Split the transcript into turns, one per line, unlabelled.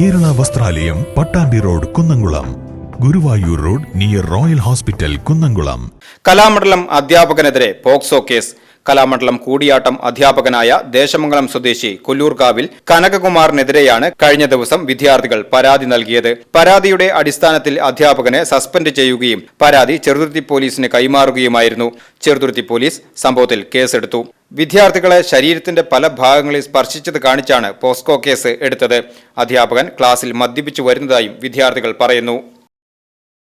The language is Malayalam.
Kerala Vasthralayam Pattambi road Kunnamkulam. Guruvayur road near royal hospital Kunnamkulam.
Kalamandalam അധ്യാപകനെതിരെ POCSO case. Kalamandalam Koodiyattam അധ്യാപകനായ ദേശമംഗലം സ്വദേശി കൊല്ലൂർകാവിൽ കനകകുമാറിനെതിരെയാണ് കഴിഞ്ഞ ദിവസം വിദ്യാർത്ഥികൾ പരാതി നൽകിയത്. പരാതിയുടെ അടിസ്ഥാനത്തിൽ അധ്യാപകനെ സസ്പെൻഡ് ചെയ്യുകയും പരാതി ചെറുതുരുത്തി പോലീസിന് കൈമാറുകയുമായിരുന്നു. ചെറുതുരുത്തി പോലീസ് സംഭവത്തിൽ കേസെടുത്തു. വിദ്യാർത്ഥികളെ ശരീരത്തിന്റെ പല ഭാഗങ്ങളിൽ സ്പർശിച്ചത് കാണിച്ചാണ് പോസ്കോ കേസ് എടുത്തത്. അധ്യാപകൻ ക്ലാസ്സിൽ മദ്യപിച്ചു വരുന്നതായും വിദ്യാർത്ഥികൾ പറയുന്നു.